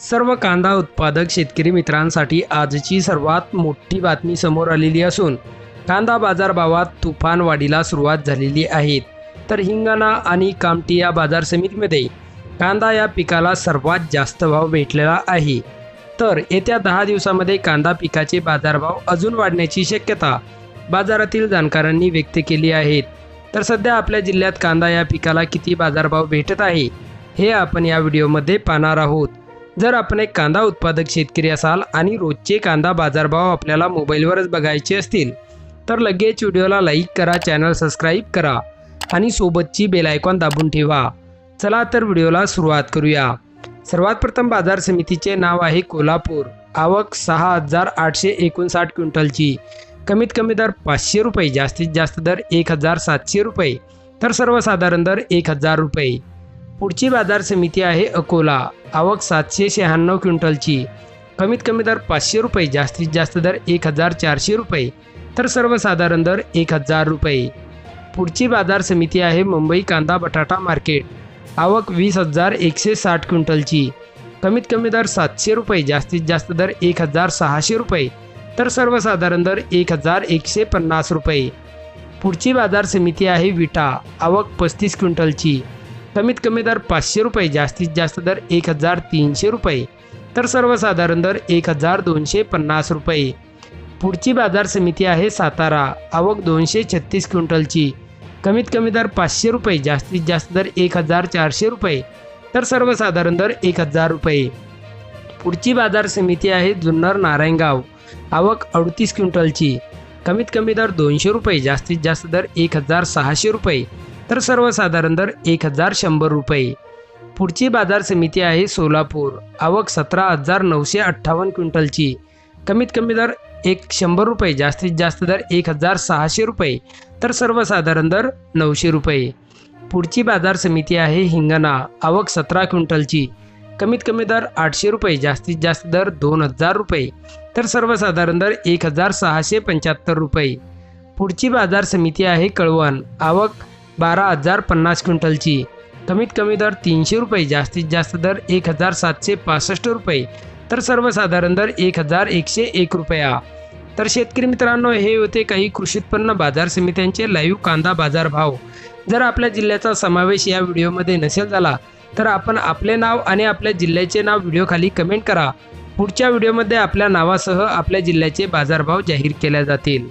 सर्व कांदा उत्पादक शेतकरी मित्रांसाठी आजची सर्वात मोठी बातमी समोर आलेली असून कांदा बाजारभावात तुफान वाढीला सुरुवात झालेली आहे. तर हिंगणा आणि कामटी या बाजार समितीमध्ये कांदा या पिकाला सर्वात जास्त भाव भेटलेला आहे. तर येत्या दहा दिवसामध्ये कांदा पिकाचे बाजारभाव अजून वाढण्याची शक्यता बाजारातील जाणकारांनी व्यक्त केली आहेत तर सध्या आपल्या जिल्ह्यात कांदा या पिकाला किती बाजारभाव भेटत आहे हे आपण या व्हिडिओमध्ये पाहणार आहोत. जर आपण एक कांदा उत्पादक शेतकरी असाल आणि रोजचे कांदा बाजारभाव आपल्याला मोबाईलवरच बघायचे असतील तर लगेच व्हिडिओला लाईक करा चॅनल सबस्क्राईब करा आणि सोबतची बेल आयकॉन दाबून ठेवा. चला तर व्हिडिओला सुरुवात करूया. सर्वात प्रथम बाजार समितीचे नाव आहे कोल्हापूर. आवक सहा हजार आठशे एकोणसाठ क्विंटलची. कमीत कमी दर पाचशे रुपये जास्तीत जास्त दर एक हजार सातशे रुपये तर सर्वसाधारण दर एक हजार रुपये. पुढची बाजार समिती आहे अकोला. आवक सातशे शहाण्णव क्विंटलची. कमीत कमी दर पाचशे रुपये जास्तीत जास्त दर एक हजार चारशे रुपये तर सर्वसाधारण दर एक हजार रुपये. पुढची बाजार समिती आहे मुंबई कांदा बटाटा मार्केट. आवक वीस हजार एकशे साठ क्विंटलची. कमीत कमी दर सातशे रुपये जास्तीत जास्त दर एक हजार सहाशे रुपये तर सर्वसाधारण दर एक हजार एकशे पन्नास रुपये. पुढची बाजार समिती आहे विटा. आवक पस्तीस क्विंटलची. कमीत कमी दर पाचशे रुपये जास्तीत जास्त दर एक हजार तीनशे रुपये तर सर्वसाधारण दर एक हजार दोनशे पन्नास रुपये. पुढची बाजार समिती आहे सातारा आवक दोनशे छत्तीस क्विंटलची. कमीत कमी दर पाचशे रुपये जास्तीत जास्त दर एक हजार चारशे रुपये तर सर्वसाधारण दर एक हजार रुपये. पुढची बाजार समिती आहे जुन्नर नारायणगाव आवक अडतीस क्विंटलची. कमीत कमी दर दोनशे रुपये जास्तीत जास्त दर एक हजार सहाशे रुपये तर सर्वसाधारण दर एक हजार शंभर रुपये. पुढची बाजार समिती आहे सोलापूर. आवक सतरा हजार नऊशे अठ्ठावन्न क्विंटलची. कमीत कमी दर एक शंभर रुपये जास्तीत जास्त दर एक हजार सहाशे रुपये. तर सर्वसाधारण दर नऊशे रुपये. पुढची बाजार समिती आहे हिंगणा. आवक सतरा क्विंटलची. कमीत कमी दर आठशे रुपये जास्तीत जास्त दर दोन हजार रुपये. तर सर्वसाधारण दर एक हजार सहाशे पंच्याहत्तर रुपये. पुढची बाजार समिती आहे कळवण. आवक बारा हजार पन्नास क्विंटलची. कमीत कमी दर तीनशे रुपये जास्तीत जास्त दर एक हजार सातशे पासष्ट रुपये. तर सर्वसाधारण दर एक हजार एकशे एक रुपया. तर शेतकरी मित्रांनो हे होते काही कृषी उत्पन्न बाजार समित्यांचे लाईव्ह कांदा बाजार भाव. जर आपल्या जिल्ह्याचा समावेश या व्हिडिओमध्ये नसेल झाला तर आपण आपले नाव आणि आपल्या जिल्ह्याचे नाव व्हिडिओखाली कमेंट करा. पुढच्या व्हिडिओमध्ये आपल्या नावासह आपल्या जिल्ह्याचे बाजारभाव जाहीर केले जातील.